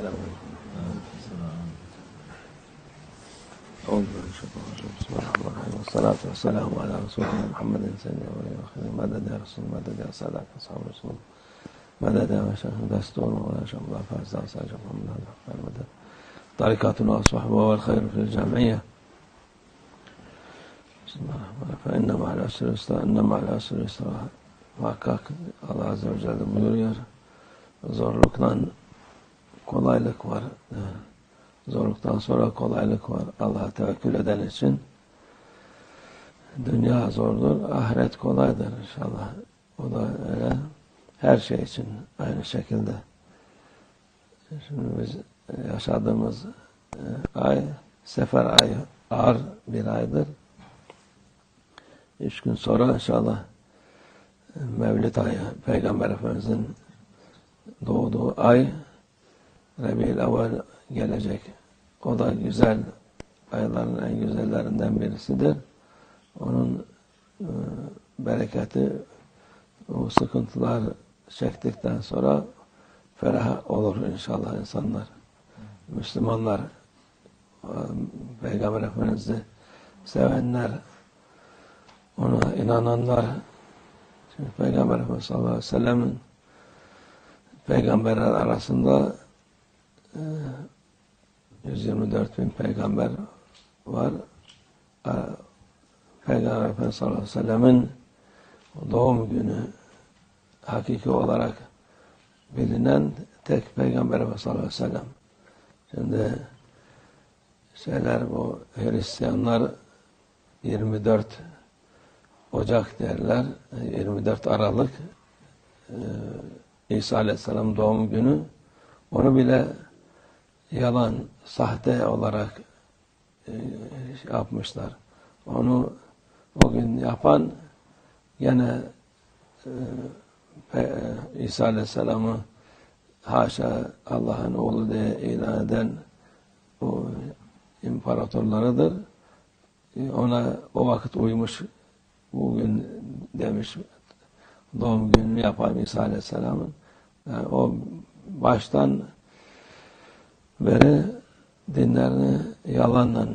Selam. أعوذ من بسم الله الرحمن الرحيم والصلاة والسلام على رسولنا محمد سيدنا الأولين والآخرين مدد يا رسول مدد يا سادات أصحاب رسول مدد يا مشايخ دستور ولا شاء الله فاز ساجد محمد هذا المدد طريقاتنا وصحبه والخير في الجمعية بسم الله الرحمن الرحيم فإن مع العسر يسرا إن مع العسر يسرا Allah Azze ve Celle buyuruyor zorluktan kolaylık var. Zorluktan sonra kolaylık var. Allah'a tevekkül eden için dünya zordur ahiret kolaydır inşallah. O da öyle her şey için aynı şekilde. Şimdi biz yaşadığımız e, ay sefer ayı ağır bir aydır. Üç gün sonra inşallah Mevlid ayı, Peygamber Efendimiz'in doğduğu ay Rebi'l evvel gelecek. O da güzel ayların en güzellerinden birisidir. Onun e, bereketi o sıkıntılar çektikten sonra ferah olur inşallah insanlar. Müslümanlar e, Peygamber Efendimiz'i sevenler ona inananlar Şimdi Peygamber Efendimiz sallallahu aleyhi ve sellem'in peygamberler arasında 124 bin peygamber var. E, Peygamber Efendimiz sallallahu aleyhi ve sellem'in doğum günü hakiki olarak bilinen tek Peygamber Efendimiz sallallahu aleyhi ve sellem. Şimdi şeyler bu Hristiyanlar 24 Ocak derler. 24 Aralık e, İsa Aleyhisselam doğum günü. Onu bile yalan, sahte olarak e, şey yapmışlar. Onu o gün yapan gene e, İsa Aleyhisselam'ı haşa Allah'ın oğlu diye ilan eden o imparatorlarıdır. Ona o vakit uymuş bugün demiş doğum gününü yapan İsa Aleyhisselam'ın yani o baştan beri dinlerini yalanla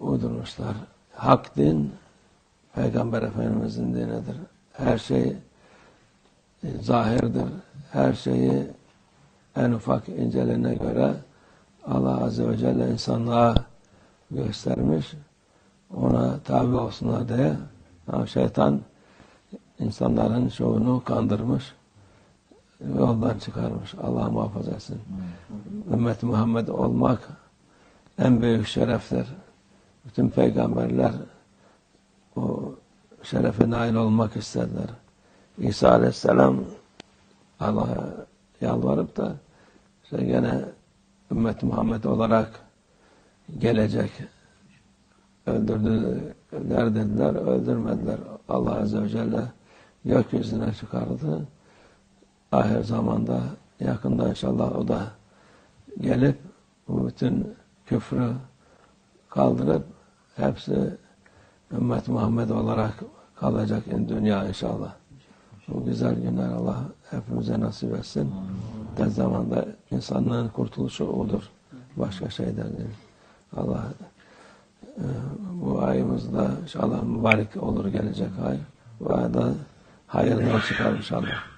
uydurmuşlar. Hak din Peygamber Efendimizin dinidir. Her şey zahirdir. Her şeyi en ufak inceliğine göre Allah Azze ve Celle insanlığa göstermiş. Ona tabi olsunlar diye ama şeytan insanların çoğunu kandırmış, yoldan çıkarmış. Allah muhafaza etsin. Ümmet Muhammed olmak en büyük şereftir. Bütün peygamberler o şerefe nail olmak istediler. İsa Aleyhisselam Allah'a yalvarıp da işte gene ümmet Muhammed olarak gelecek öldürdüler dediler, öldürmediler. Allah Azze ve Celle gökyüzüne çıkardı. Ahir zamanda yakında inşallah o da gelip bu bütün küfrü kaldırıp hepsi ümmet Muhammed olarak kalacak dünya inşallah. Bu güzel günler Allah hepimize nasip etsin. Tez zamanda insanlığın kurtuluşu odur. Başka şeyden değil. Allah bu ayımızda inşallah mübarek olur gelecek ay. Bu ayda hayırlı çıkar inşallah.